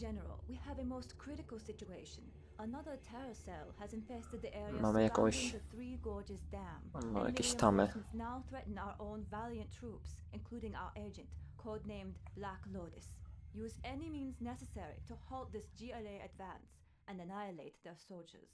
General, we have a most critical situation. Another terror cell has infested the area Mamy jakąś- the Three Gorges Dam. No, jakieś tamy. now threaten our own valiant troops, including our agent, codenamed Black Lotus. Use any means necessary to halt this GLA advance and annihilate their soldiers.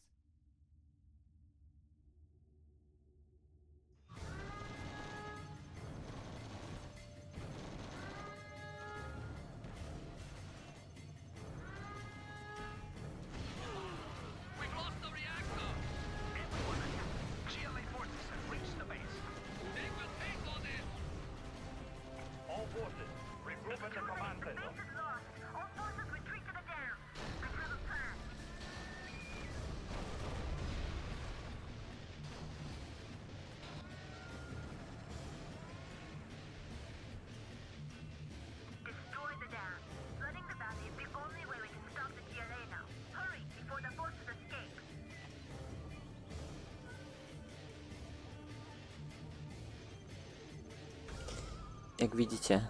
Jak widzicie,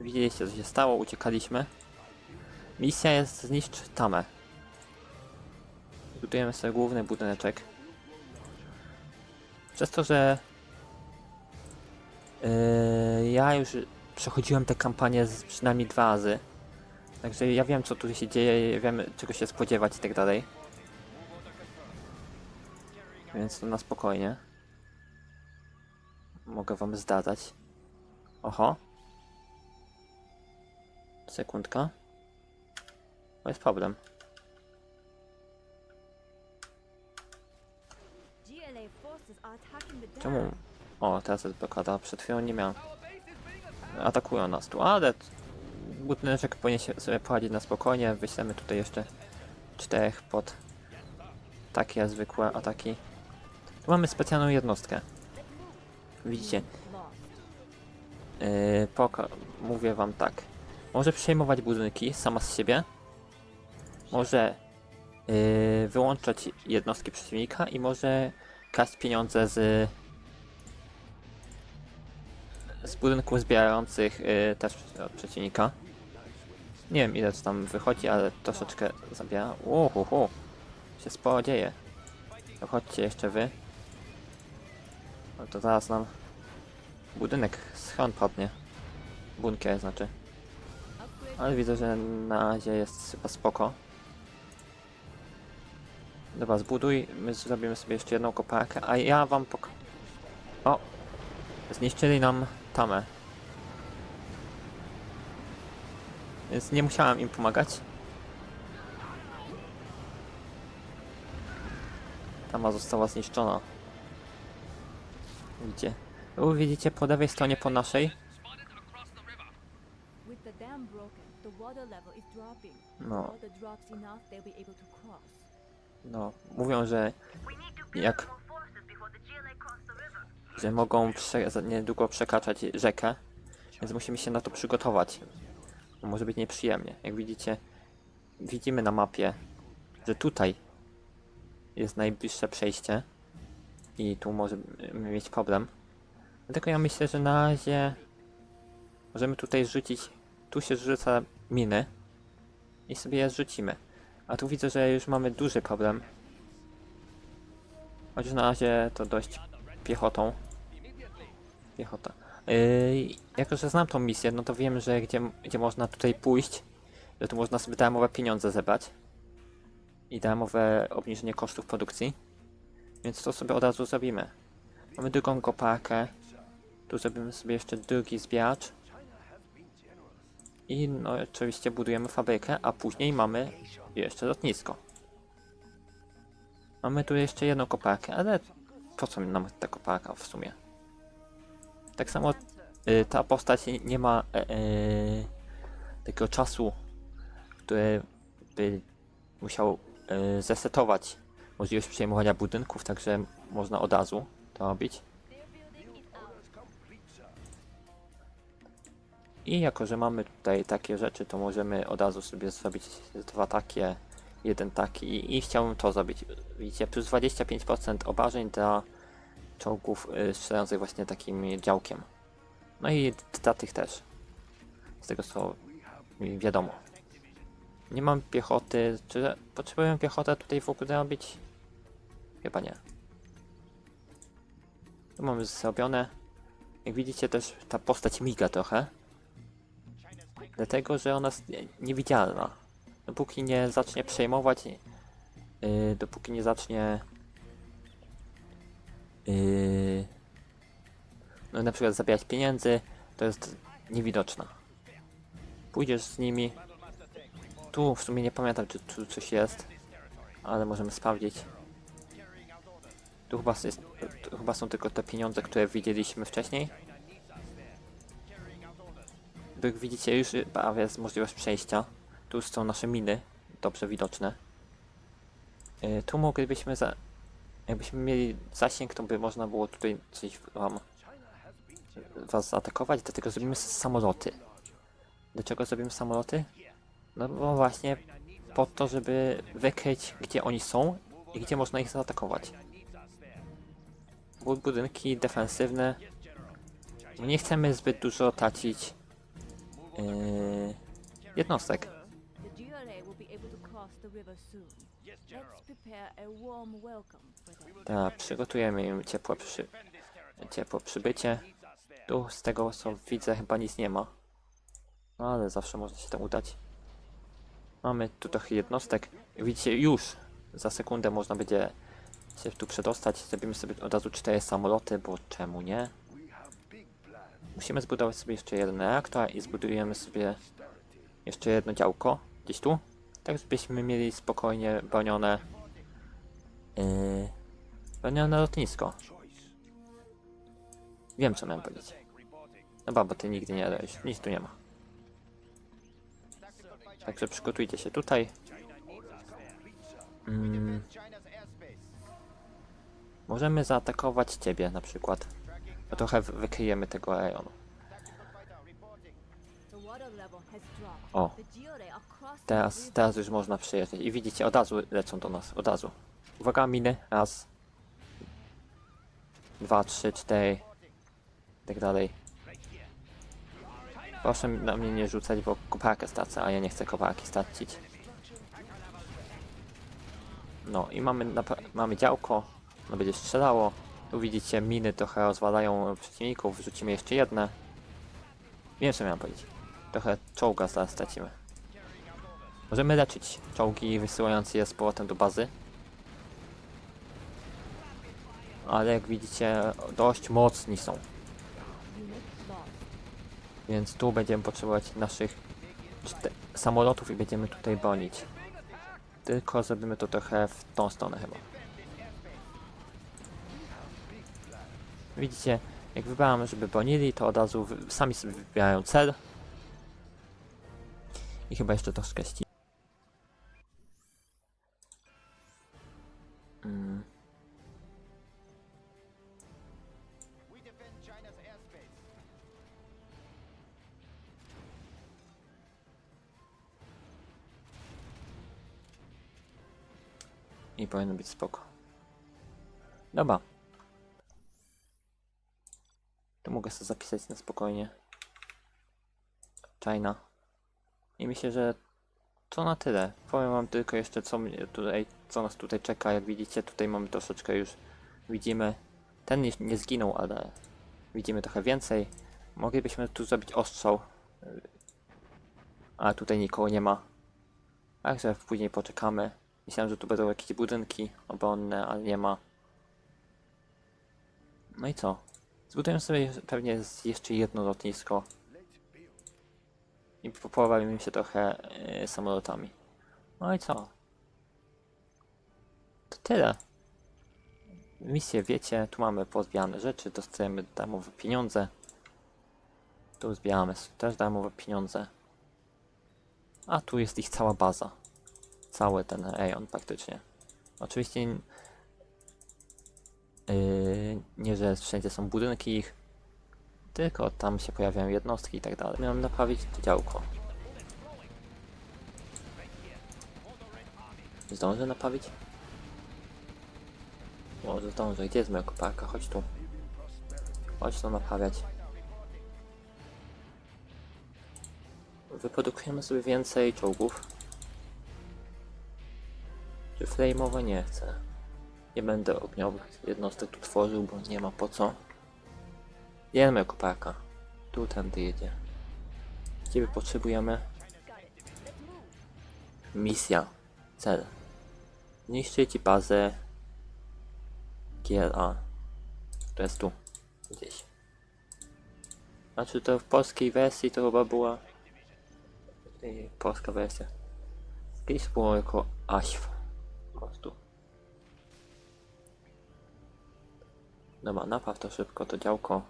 widzieliście co się stało, uciekaliśmy. Misja jest zniszcz tamę. Budujemy sobie główny budyneczek. Przez to, że yy, ja już przechodziłem tę kampanię z przynajmniej dwa razy. Także ja wiem co tu się dzieje, wiem czego się spodziewać i tak dalej. Więc to na spokojnie. Mogę wam zdadzać. Oho. Sekundka. To jest problem. Czemu? O, teraz jest blokada. Przed chwilą nie miałem. Atakują nas tu, ale budyneczek powinien się sobie poradzić na spokojnie. Wyślemy tutaj jeszcze czterech pod takie zwykłe ataki. Tu mamy specjalną jednostkę. Widzicie? Yy, poka- mówię wam tak. Może przejmować budynki sama z siebie. Może yy, wyłączać jednostki przeciwnika i może kraść pieniądze z z budynków zbierających yy, też od przeciwnika. Nie wiem ile to tam wychodzi, ale troszeczkę zabiera. Uhuhu. Się sporo dzieje. To chodźcie jeszcze wy. No to zaraz nam Budynek schron padnie. Bunkier znaczy. Ale widzę, że na razie jest chyba spoko. Dobra, zbuduj. My zrobimy sobie jeszcze jedną koparkę, a ja wam pok... O! Zniszczyli nam tamę. Więc nie musiałem im pomagać. Tama została zniszczona. Widzicie? Tu widzicie po lewej stronie po naszej. No. No, mówią, że, Jak? że mogą prze, niedługo przekraczać rzekę, więc musimy się na to przygotować. Bo może być nieprzyjemnie. Jak widzicie, widzimy na mapie, że tutaj jest najbliższe przejście i tu możemy mieć problem. Dlatego ja myślę, że na razie możemy tutaj rzucić, tu się rzuca miny i sobie je zrzucimy. A tu widzę, że już mamy duży problem. Chociaż na razie to dość piechotą. Piechota. Yy, jako, że znam tą misję, no to wiem, że gdzie, gdzie można tutaj pójść, że tu można sobie darmowe pieniądze zebrać i darmowe obniżenie kosztów produkcji. Więc to sobie od razu zrobimy. Mamy drugą koparkę. Tu zrobimy sobie jeszcze drugi zbieracz. I no oczywiście budujemy fabrykę, a później mamy jeszcze lotnisko. Mamy tu jeszcze jedną koparkę, ale po co nam ta koparka w sumie? Tak samo y, ta postać nie- ma e, takiego czasu, który by musiał e, zesetować możliwość przejmowania budynków, także można od razu to robić. I jako, że mamy tutaj takie rzeczy, to możemy od razu sobie zrobić dwa takie, jeden taki i, chciałbym to zrobić. Widzicie, plus 25% obrażeń dla czołgów y, strzelających właśnie takim działkiem. No i dla tych też. Z tego co mi wiadomo. Nie mam piechoty. Czy potrzebujemy piechotę tutaj w ogóle robić? Chyba nie. Tu mamy zrobione. Jak widzicie też ta postać miga trochę. Dlatego, że ona jest nie- niewidzialna. Dopóki nie zacznie przejmować, yy, dopóki nie zacznie yy, no na przykład zabierać pieniędzy, to jest niewidoczna. Pójdziesz z nimi. Tu w sumie nie pamiętam, czy tu coś jest, ale możemy sprawdzić. Tu chyba, jest, tu chyba są tylko te pieniądze, które widzieliśmy wcześniej. Jak widzicie, już prawie jest możliwość przejścia. Tu są nasze miny, dobrze widoczne. Yy, tu moglibyśmy za... Jakbyśmy mieli zasięg, to by można było tutaj coś wam was zaatakować, dlatego zrobimy samoloty. Dlaczego zrobimy samoloty? No bo właśnie po to, żeby wykryć, gdzie oni są i gdzie można ich zaatakować. Bud- Budynki defensywne. Nie chcemy zbyt dużo tracić yy, jednostek. Tak, przygotujemy im ciepłe, przy, ciepłe przybycie. Tu z tego co widzę chyba nic nie ma. No ale zawsze można się tam udać. Mamy tu trochę jednostek. Widzicie, już za sekundę można będzie się tu przedostać. Zrobimy sobie od razu cztery samoloty, bo czemu nie? Musimy zbudować sobie jeszcze jeden reaktor i zbudujemy sobie jeszcze jedno działko gdzieś tu. Tak żebyśmy mieli spokojnie bronione yy, bronione lotnisko. Wiem co miałem powiedzieć. No babo, ty nigdy nie dajesz. Nic tu nie ma. Także przygotujcie się tutaj. Mm. Możemy zaatakować ciebie na przykład. No trochę wy- wykryjemy tego rejonu. O, teraz, teraz już można przyjeżdżać. I widzicie, od razu lecą do nas. Od razu. Uwaga, miny. Raz. Dwa, trzy, cztery. I tak dalej. Proszę na mnie nie rzucać, bo koparkę stracę, a ja nie chcę koparki stracić. No i mamy, mamy działko, ono będzie strzelało. Tu widzicie, miny trochę rozwalają przeciwników, wrzucimy jeszcze jedne. Wiem co miałem powiedzieć. Trochę czołga zaraz stracimy. Możemy leczyć czołgi wysyłające je z powrotem do bazy. Ale jak widzicie, dość mocni są. Więc tu będziemy potrzebować naszych samolotów i będziemy tutaj bronić. Tylko zrobimy to trochę w tą stronę chyba. Widzicie, jak wybrałem, żeby bronili, to od razu sami sobie wybierają cel. I chyba jeszcze troszkę ści. Mm. I powinno być spoko. Dobra. Mogę sobie zapisać na spokojnie. China. I myślę, że to na tyle. Powiem wam tylko jeszcze co tutaj, co nas tutaj czeka. Jak widzicie, tutaj mamy troszeczkę już widzimy. Ten nie, nie zginął, ale widzimy trochę więcej. Moglibyśmy tu zrobić ostrzał. Ale tutaj nikogo nie ma. Także później poczekamy. Myślałem, że tu będą jakieś budynki obronne, ale nie ma. No i co? Zbudujemy sobie pewnie jeszcze jedno lotnisko. I popławamy się trochę yy, samolotami. No i co? To tyle. Misje wiecie, tu mamy pozbierane rzeczy, dostajemy darmowe pieniądze. Tu zbieramy też darmowe pieniądze. A tu jest ich cała baza cały ten rejon praktycznie. Oczywiście yy, nie, że wszędzie są budynki ich, tylko tam się pojawiają jednostki i tak dalej. Miałem naprawić to działko. Zdążę naprawić? Może zdążę. Gdzie jest moja koparka? Chodź tu. Chodź to naprawiać. Wyprodukujemy sobie więcej czołgów. flame'owe nie chcę. Nie będę ogniowych jednostek tu tworzył, bo nie ma po co. Jedemy kopaka. Tu tędy jedzie. Ciebie potrzebujemy. Misja. Cel. Niszczyć bazę GLA. To jest tu. Gdzieś. Znaczy to w polskiej wersji to chyba była Ej, polska wersja. Kiedyś było jako AŚW. Dobra, napraw to szybko, to działko.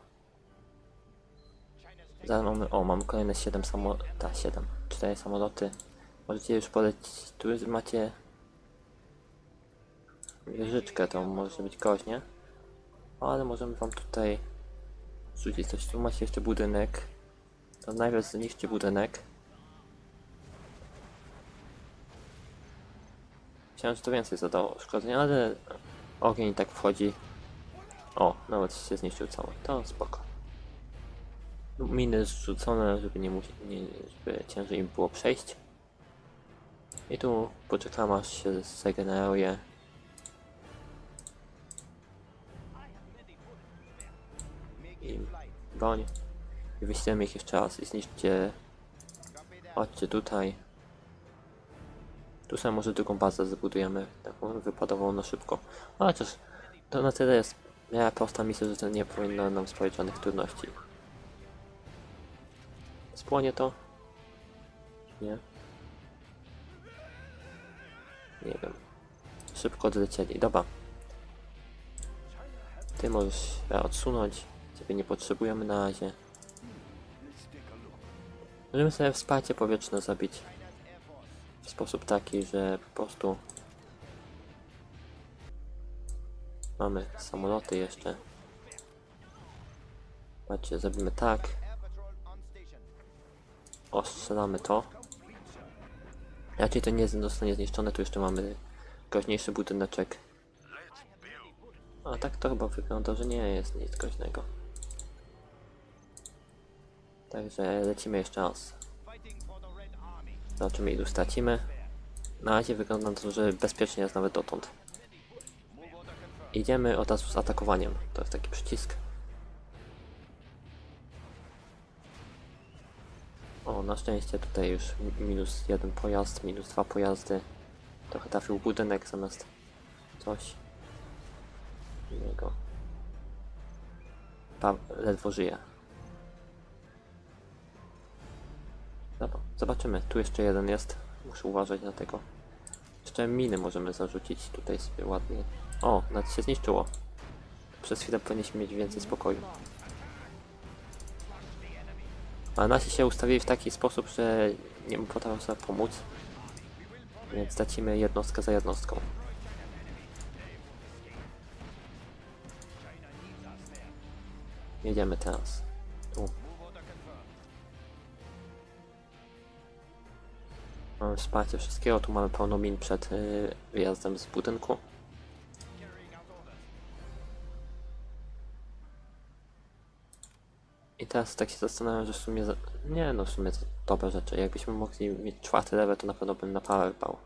Zaraz mamy, o, mamy kolejne 7 samolotów, ta 7, 4 samoloty. Możecie już polecić, tu jest, macie wieżyczkę, to może być groźnie. Ale możemy wam tutaj rzucić coś. Tu macie jeszcze budynek. To najpierw zniszczy budynek. Myślałem, że to więcej zadało uszkodzeń, ale ogień i tak wchodzi. O, nawet się zniszczył cały. To spoko. Miny zrzucone, żeby nie musi, nie, żeby ciężej im było przejść. I tu poczekam aż się zregeneruje. I broń. I wyślemy ich jeszcze raz i zniszczcie. Chodźcie tutaj. Tu sobie może drugą bazę zbudujemy, taką wypadową na szybko. A chociaż to na tyle jest miała prosta misja, że to nie powinno nam sprawić żadnych trudności. Spłonie to? Nie? Nie wiem. Szybko odlecieli. Dobra. Ty możesz się odsunąć. Ciebie nie potrzebujemy na razie. Możemy sobie wsparcie powietrzne zabić w sposób taki, że po prostu mamy samoloty jeszcze. Patrzcie, zrobimy tak. Ostrzelamy to. Raczej to nie zostanie zniszczone, tu jeszcze mamy groźniejszy budyneczek. A tak to chyba wygląda, że nie jest nic groźnego. Także lecimy jeszcze raz. Zobaczymy ilu stracimy. Na razie wygląda to, że bezpiecznie jest nawet dotąd. Idziemy od razu z atakowaniem. To jest taki przycisk. O, na szczęście tutaj już mi- minus jeden pojazd, minus dwa pojazdy. Trochę trafił budynek zamiast coś innego. Pa, ledwo żyje. Dobra, zobaczymy. Tu jeszcze jeden jest. Muszę uważać na tego. Jeszcze miny możemy zarzucić tutaj sobie ładnie. O, nawet się zniszczyło. Przez chwilę powinniśmy mieć więcej spokoju. A nasi się ustawili w taki sposób, że nie potrafią sobie pomóc. Więc tracimy jednostkę za jednostką. Jedziemy teraz. Tu. Mamy wsparcie wszystkiego, tu mamy pełno min przed y, wyjazdem z budynku. I teraz tak się zastanawiam, że w sumie... Za... Nie no, w sumie to dobre rzeczy. Jakbyśmy mogli mieć czwarty level, to na pewno bym na power bał.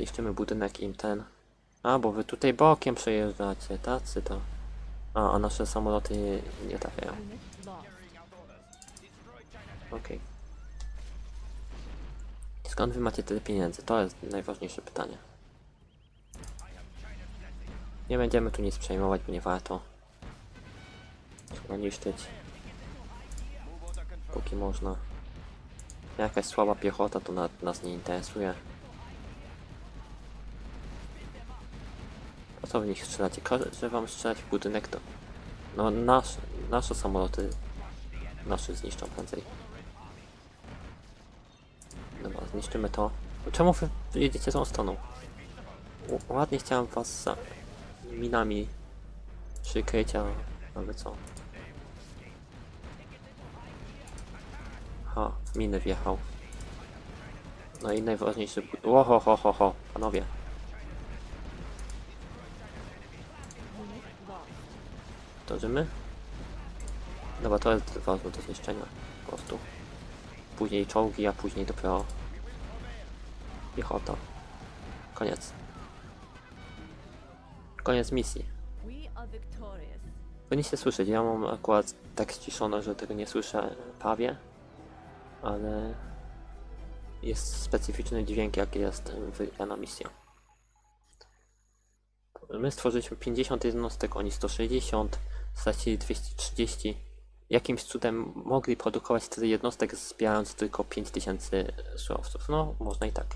Niszczymy budynek im ten. A, bo wy tutaj bokiem przejeżdżacie, tacy to. A, a nasze samoloty nie, trafiają. Okej. Skąd wy macie tyle pieniędzy? To jest najważniejsze pytanie. Nie będziemy tu nic przejmować, bo nie warto. Niszczyć. Póki można. Jakaś słaba piechota to na, nas nie interesuje. Po co w nich strzelacie? Każe wam strzelać w budynek to... No nasze, nasze samoloty nasze zniszczą prędzej. Dobra, zniszczymy to. Czemu wy jedziecie tą stroną? Ładnie chciałem was za minami przykryć, a ale co? Minę wjechał. No i najważniejszy... Ło, ho, ho, ho, panowie. Dążymy? Dobra, to jest ważne do zniszczenia. Po prostu. Później czołgi, a później dopiero Piechota. Koniec. Koniec misji. Powinniście słyszeć, ja mam akurat tak ściszone, że tego nie słyszę prawie, ale jest specyficzny dźwięk, jaki jest wygrana misja. My stworzyliśmy 50 jednostek, oni 160, stracili 230. Jakimś cudem mogli produkować tyle jednostek zbierając tylko 5000 surowców. No, można i tak.